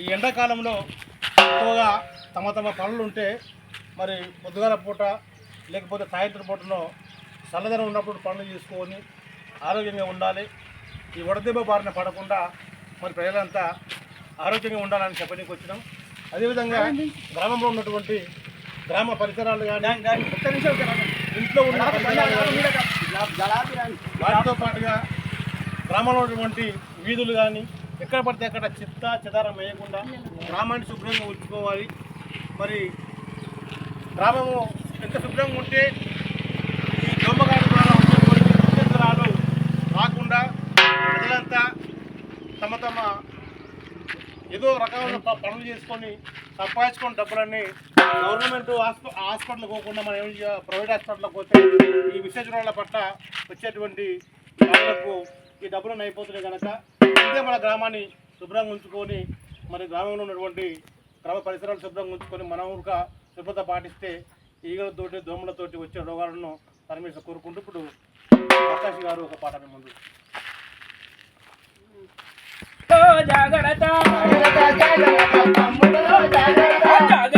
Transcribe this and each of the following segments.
ఈ ఎండాకాలంలో ఎక్కువగా తమ తమ పనులు ఉంటే మరి పొద్దుగాల పూట లేకపోతే సాయంత్రం పూటలో చల్లదనం ఉన్నప్పుడు పనులు చేసుకొని ఆరోగ్యంగా ఉండాలి. ఈ వడదెబ్బ బారిన పడకుండా మరి ప్రజలంతా ఆరోగ్యంగా ఉండాలని చెప్పడానికి వచ్చినాం. అదేవిధంగా గ్రామంలో ఉన్నటువంటి గ్రామ పరిసరాలు కానీ ఇంట్లో ఉన్న వాటితో పాటుగా గ్రామంలో ఉన్నటువంటి వీధులు కానీ ఎక్కడ పడితే అక్కడ చెత్త చెదారం వేయకుండా గ్రామాన్ని శుభ్రంగా ఉంచుకోవాలి. మరి గ్రామము ఎంత శుభ్రంగా ఉంటే ఈ దోమగాడి ద్వారా వచ్చేటువంటి రాకుండా ప్రజలంతా తమ తమ ఏదో రకమైన పనులు చేసుకొని సంపాదించుకున్న డబ్బులన్నీ గవర్నమెంట్ హాస్పిటల్ హాస్పిటల్ పోకుండా మనం ఏం ప్రైవేట్ హాస్పిటల్కి పోతే ఈ విష పట్ల వచ్చేటువంటి వాళ్ళకు ఈ డబ్బులను అయిపోతున్నాయి కనుక ఇదే మన గ్రామాన్ని శుభ్రంగా ఉంచుకొని మరి గ్రామంలో ఉన్నటువంటి గ్రామ పరిసరాలు శుభ్రంగా ఉంచుకొని మన ఊరుగా శుభ్రత పాటిస్తే ఈగలతోటి దోమలతోటి వచ్చే రోగాలను పరమేశ్వర కోరుకుంటూ ఇప్పుడు ప్రకాష్ గారు ఒక పాట ముందు జాగ్రత్త జాగ్రత్త.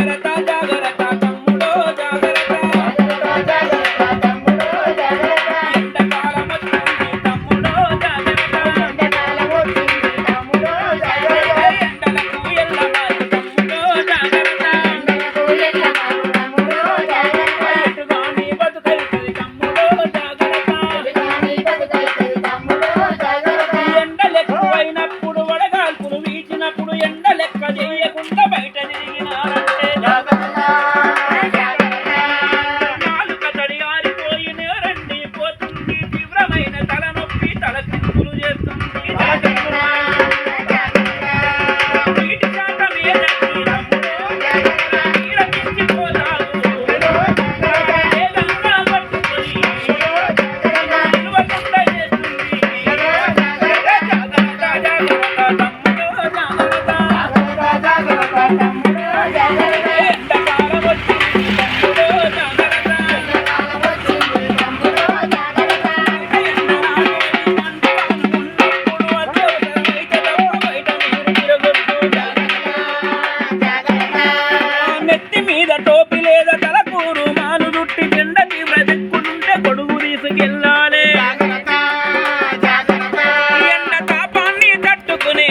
ఎండ తాపాన్ని తట్టుకుని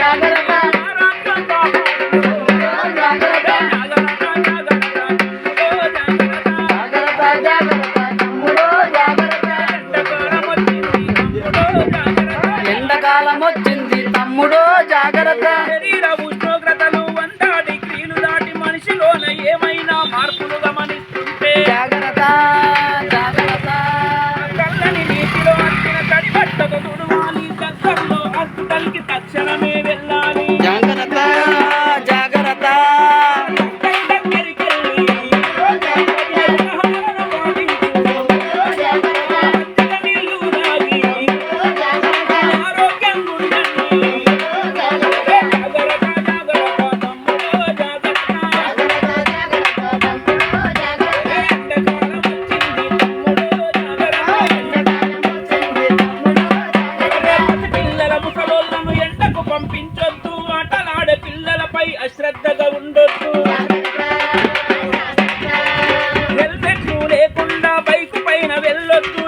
జాగ్రత్త, ఎండాకాలం వచ్చింది తమ్ముడో జాగ్రత్త. లేకుండా బైకు పైన వెళ్ళొద్దు.